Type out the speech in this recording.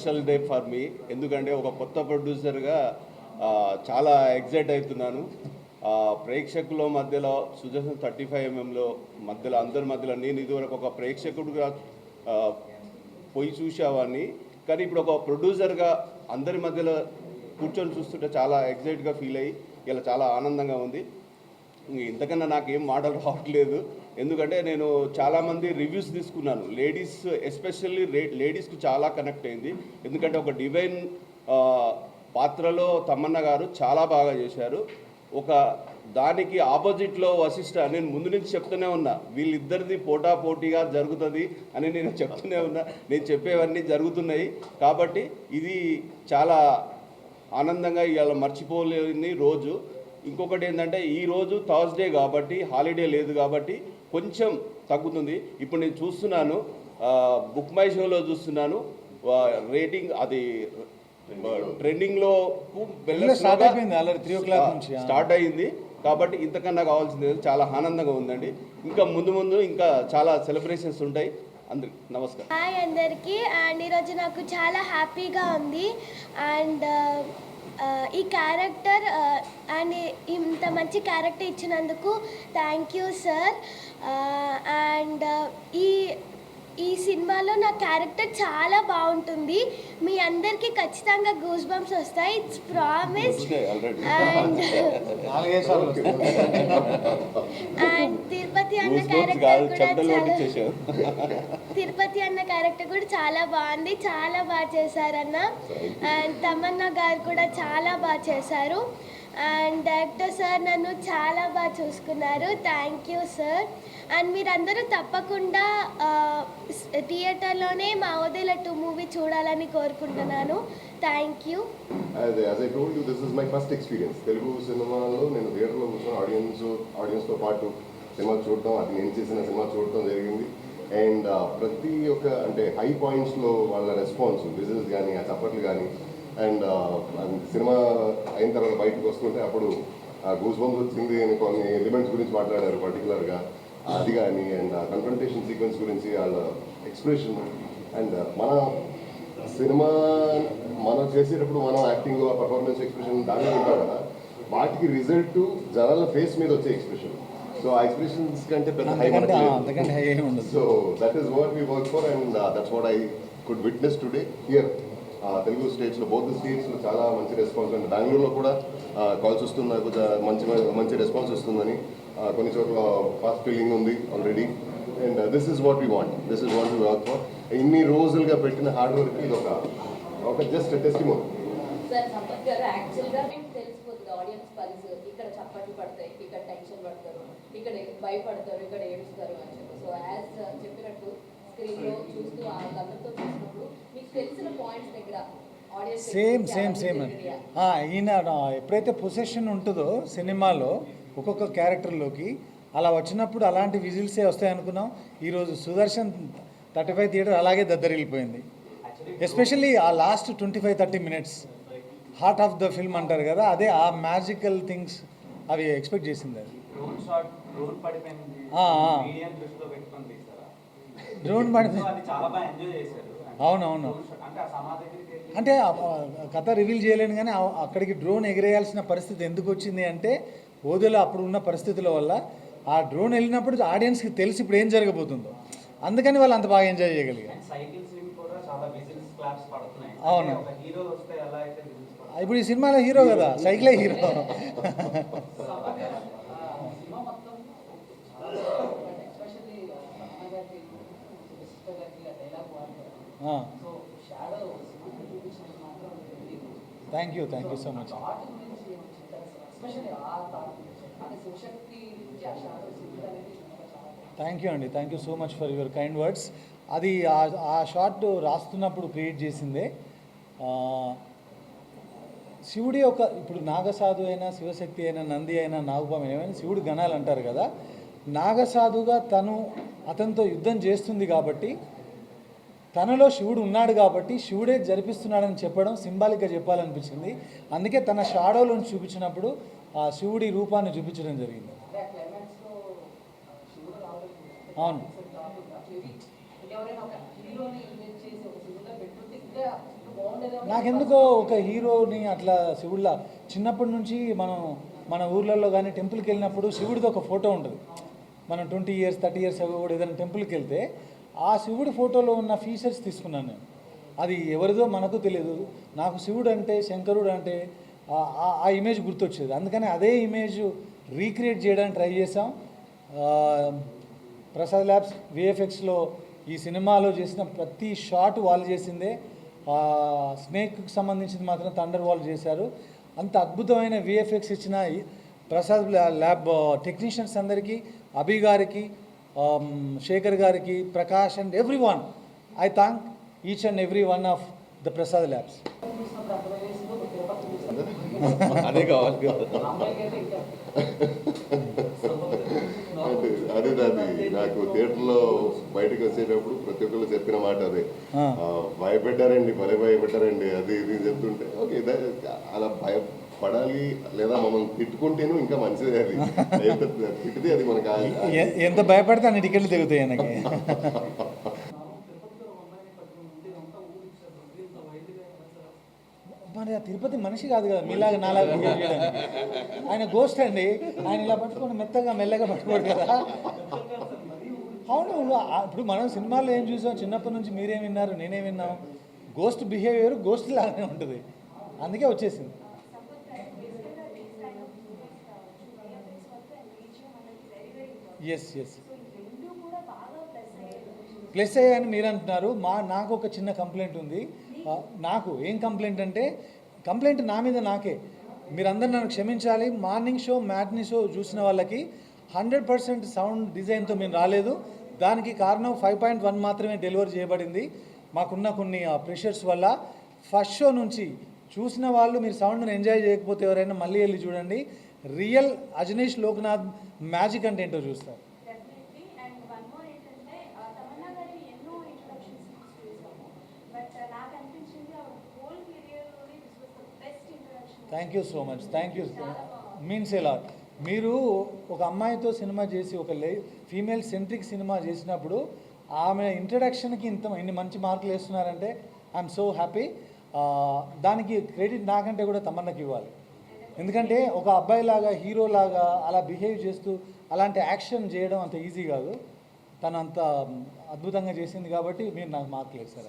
Special day for me ఎందుకంటే ఒక కొత్త ప్రొడ్యూసర్గా చాలా ఎగ్జైట్ అవుతున్నాను. ప్రేక్షకుల మధ్యలో సుదర్శన్ థర్టీ ఫైవ్ ఎంఎంలో మధ్యలో అందరి మధ్యలో నేను ఇదివరకు ఒక ప్రేక్షకుడుగా పోయి చూసేవాడిని. కానీ ఇప్పుడు ఒక ప్రొడ్యూసర్గా అందరి మధ్యలో కూర్చొని చూస్తుంటే చాలా ఎగ్జైట్గా ఫీల్ అయ్యి ఇలా చాలా ఆనందంగా ఉంది. ఇంతకన్నా నాకు ఏం మాటలు రావట్లేదు. ఎందుకంటే నేను చాలామంది రివ్యూస్ తీసుకున్నాను. లేడీస్ ఎస్పెషల్లీ లేడీస్కి చాలా కనెక్ట్ అయింది. ఎందుకంటే ఒక డివైన్ పాత్రలో తమ్మన్న గారు చాలా బాగా చేశారు. ఒక దానికి ఆపోజిట్లో వశిష్ట నేను ముందు నుంచి చెప్తూనే ఉన్నా. వీళ్ళిద్దరిది పోటా పోటీగా జరుగుతుంది అని నేను చెప్తూనే ఉన్నా. నేను చెప్పేవన్నీ జరుగుతున్నాయి. కాబట్టి ఇది చాలా ఆనందంగా ఇవాళ మర్చిపోలేని రోజు. ఇంకొకటి ఏంటంటే ఈ రోజు థర్స్డే కాబట్టి హాలిడే లేదు కాబట్టి కొంచెం తగ్గుతుంది. ఇప్పుడు నేను చూస్తున్నాను బుక్ మై షోలో చూస్తున్నాను రేటింగ్ అది ట్రెండింగ్లో స్టార్ట్ అయిపోయింది ఆల్రెడీ త్రీ ఓ క్లాక్ నుంచి స్టార్ట్ అయింది. కాబట్టి ఇంతకన్నా కావాల్సింది లేదు. చాలా ఆనందంగా ఉందండి. ఇంకా ముందు ముందు ఇంకా చాలా సెలబ్రేషన్స్ ఉంటాయి. అందరికి నమస్కారం. హాయ్ అందరికీ. అండ్ ఈరోజు నాకు చాలా హ్యాపీగా ఉంది. అండ్ ఈ క్యారెక్టర్ అండ్ ఇంత మంచి క్యారెక్టర్ ఇచ్చినందుకు థ్యాంక్ యూ సార్ అండ్ ఈ ఈ సినిమాలో నా క్యారెక్టర్ చాలా బాగుంటుంది. మీ అందరికీ ఖచ్చితంగా గూస్ బంప్స్ వస్తాయి it's promise and. And Tirupati అన్న క్యారెక్టర్ కూడా చాలా తిరుపతి అన్న క్యారెక్టర్ కూడా చాలా బాగుంది. చాలా బాగా చేశారన్న. అండ్ తమన్నా గారు కూడా చాలా బాగా చేశారు. అండ్ డైరెక్టర్ సార్ నన్ను చాలా బాగా చూసుకున్నారు. థ్యాంక్ యూ సార్ అండ్ మీరందరూ తప్పకుండా థియేటర్లోనే మా వదిల టూ మూవీ చూడాలని కోరుకుంటున్నాను. Thank you As, as I told you, this is my first experience. Telugu సినిమాలో నేను థియేటర్లో కూర్చొని ఆడియన్స్ ఆడియన్స్తో పాటు సినిమా చూడటం అది నేను చేసిన సినిమా చూడటం జరిగింది. అండ్ ప్రతి ఒక్క అంటే హై పాయింట్స్లో వాళ్ళ రెస్పాన్స్ బిజినెస్ కానీ ఆ చప్పట్లు కానీ అండ్ సినిమా అయిన తర్వాత బయటకు వస్తుంటే అప్పుడు గూస్ బంప్స్ వచ్చింది అని కొన్ని ఎలిమెంట్స్ గురించి మాట్లాడారు పర్టికులర్గా అది కానీ అండ్ కన్ఫంటేషన్ సీక్వెన్స్ గురించి వాళ్ళ ఎక్స్ప్రెషన్ అండ్ మన సినిమా మనం చేసేటప్పుడు మనం యాక్టింగ్ ఆ పర్ఫార్మెన్స్ ఎక్స్ప్రెషన్ దాన్ని ఉంటాం కదా. వాటికి రిజల్ట్ జనాల ఫేస్ మీద వచ్చే ఎక్స్ప్రెషన్ సో ఆ ఎక్స్ప్రెషన్స్ కంటే పెద్ద హై అంతకంటే హై ఉండదు. So that is what we work for and that's what I could witness today here Telugu స్టేట్స్లో బౌత్ స్టేట్స్లో చాలా మంచి రెస్పాన్స్ అండ్ బెంగళూరులో కూడా కాల్స్ వస్తుంది నాకు జా- మంచి మంచి రెస్పాన్స్ వస్తుందని. Uh, కొన్ని చోట్ల ఫాస్ట్ ఫీలింగ్ ఉంది already and this is what we want this is what we work for ఇన్ని రోజులుగా పెట్టిన హార్డ్ వర్క్ ఇది ఒక ఒక జస్ట్ టెస్టిమోన్ సార్ సంపత్ గారు యాక్చువల్గా మీకు తెలిసిపోతుంది ఆడియన్స్ పల్స్ ఇక్కడ చప్పట్లు పడతాయి ఇక్కడ ఇక్కడ భయపడతారు ఇక్కడ ఏడుస్తారు అని చెప్పి. సో యాజ్ చెప్పినట్టు స్క్రీన్లో చూస్తూ ఆ కళ్ళతో చూసినప్పుడు మీకు తెలిసిన పాయింట్స్ దగ్గర ఆడియన్స్ సేమ్ సేమ్ సేమ్ ఈయన ఎప్పుడైతే పొసెషన్ ఉంటుందో సినిమాలో ఒక్కొక్క క్యారెక్టర్లోకి అలా వచ్చినప్పుడు అలాంటి విజిల్సే వస్తాయి అనుకున్నాం? ఈరోజు సుదర్శన్ థర్టీ ఫైవ్ థియేటర్ అలాగే దద్దరిల్లిపోయింది. ఎస్పెషల్లీ ఆ last twenty five thirty minutes heart of the film అంటారు కదా అదే ఆ మ్యాజికల్ థింగ్స్ అవి ఎక్స్పెక్ట్ చేసింది అది. డ్రోన్ పడిపోయింది. అవునవును. అంటే కథ రివీల్ చేయలేను కానీ అక్కడికి డ్రోన్ ఎగిరేయాల్సిన పరిస్థితి ఎందుకు వచ్చింది అంటే ఓదెలో అప్పుడు ఉన్న పరిస్థితుల వల్ల ఆ డ్రోన్ వెళ్ళినప్పుడు ఆడియన్స్కి తెలిసి ఇప్పుడు ఏం జరగబోతుందో. అందుకని వాళ్ళు అంత బాగా ఎంజాయ్ చేయగలిగారు. అవును. ఇప్పుడు ఈ సినిమాలో హీరో కదా? సైకిలే hero thank you thank you so much thank you అండి thank you so much for your kind words అది ఆ- షార్ట్ రాస్తున్నప్పుడు క్రియేట్ చేసిందే. శివుడి ఒక ఇప్పుడు నాగసాధు అయినా శివశక్తి అయినా నంది అయినా నాగపాము ఏమైనా శివుడు గణాలు అంటారు కదా నాగసాధుగా తను అతనితో యుద్ధం చేస్తుంది కాబట్టి తనలో శివుడు ఉన్నాడు కాబట్టి శివుడే జరిపిస్తున్నాడని చెప్పడం సింబాలిక్గా చెప్పాలనిపించింది. అందుకే తన షాడోలను చూపించినప్పుడు ఆ శివుడి రూపాన్ని చూపించడం జరిగింది. అవును. నాకెందుకో ఒక హీరోని అట్లా శివుడిలా చిన్నప్పటి నుంచి మనం మన ఊర్లలో కానీ టెంపుల్కి వెళ్ళినప్పుడు శివుడిది ఒక ఫోటో ఉంటుంది. మనం ట్వంటీ ఇయర్స్ థర్టీ ఇయర్స్ కూడా ఏదైనా టెంపుల్కి వెళ్తే ఆ శివుడి ఫోటోలో ఉన్న ఫీచర్స్ తీసుకున్నాను నేను. అది ఎవరిదో మనకు తెలియదు. నాకు శివుడు అంటే శంకరుడు అంటే ఆ- ఆ- ఇమేజ్ గుర్తొచ్చేది. అందుకని అదే ఇమేజ్ రీక్రియేట్ చేయడానికి ట్రై చేసాం ప్రసాద్ ల్యాబ్స్ విఎఫ్ఎక్స్లో ఈ సినిమాలో చేసిన ప్రతి షాట్ వాళ్ళు చేసిందే. స్నేక్కి సంబంధించింది మాత్రం థండర్ వాళ్ళు చేశారు. అంత అద్భుతమైన విఎఫ్ఎక్స్ ఇచ్చిన ఈ ప్రసాద్ ల్యాబ్ టెక్నీషియన్స్ అందరికీ అభి గారికి శేఖర్ గారికి Prakash and everyone I thank each and everyone of the Prasad labs అదే కావాలి అదే అది నాకు థియేటర్లో బయటకు వచ్చేటప్పుడు ప్రతి ఒక్కళ్ళు చెప్పిన మాట అదే. భయపెట్టారండి భలే భయపెట్టారండి అది ఇది చెప్తుంటే. ఓకే ద- అలా భయపడాలి లేదా మమ్మల్ని తిట్టుకుంటేను ఇంకా మంచిది అది. తిట్టితే అది మనకు ఎంత భయపడితే అన్ని టికెట్లు తెగుతాయి ఆయనకి. మరి ఆ తిరుపతి మనిషి కాదు కదా మీలాగా నాలాగా ఆయన గోస్ట్ అండి. ఆయన ఇలా పట్టుకొని మెత్తగా మెల్లగా పట్టుకోడు కదా. అవును ఇప్పుడు మనం సినిమాల్లో ఏం చూసాం? చిన్నప్పటి నుంచి మీరేం విన్నారు? నేనేం విన్నాం? గోస్ట్ బిహేవియర్ గోస్ట్ లాగానే ఉంటుంది. అందుకే వచ్చేసింది. ఎస్ ఎస్ ప్లస్ అయ్యాయని మీరు అంటున్నారు. మా నాకు ఒక చిన్న కంప్లైంట్ ఉంది. నాకు ఏం కంప్లైంట్ అంటే కంప్లైంట్ నా మీద నాకే. మీరందరూ నన్ను క్షమించాలి. మార్నింగ్ షో మ్యాట్నీ షో చూసిన వాళ్ళకి హండ్రెడ్ పర్సెంట్ సౌండ్ డిజైన్తో మేము రాలేదు. దానికి కారణం ఫైవ్ పాయింట్ వన్ మాత్రమే డెలివరీ చేయబడింది. మాకున్న కొన్ని ప్రెషర్స్ వల్ల ఫస్ట్ షో నుంచి చూసిన వాళ్ళు మీరు సౌండ్ని ఎంజాయ్ చేయకపోతే ఎవరైనా మళ్ళీ వెళ్ళి చూడండి. రియల్ అజనీష్ లోక్నాథ్ మ్యాజిక్ అంటే ఏంటో చూస్తారు thank you so much thank you means ఎలా మీరు ఒక అమ్మాయితో సినిమా చేసి ఒక లే ఫీమేల్ సెంట్రిక్ సినిమా చేసినప్పుడు ఆమె ఇంట్రడక్షన్కి ఇంత ఇన్ని మంచి మార్కులు వేస్తున్నారంటే ఐఎమ్ సో హ్యాపీ దానికి క్రెడిట్ నాకంటే కూడా తమన్నకి ఇవ్వాలి. ఎందుకంటే ఒక అబ్బాయిలాగా హీరోలాగా అలా బిహేవ్ చేస్తూ అలాంటి యాక్షన్ చేయడం అంత ఈజీ కాదు. తను అంత అద్భుతంగా చేసింది కాబట్టి మీరు నాకు మార్కులు వేస్తారు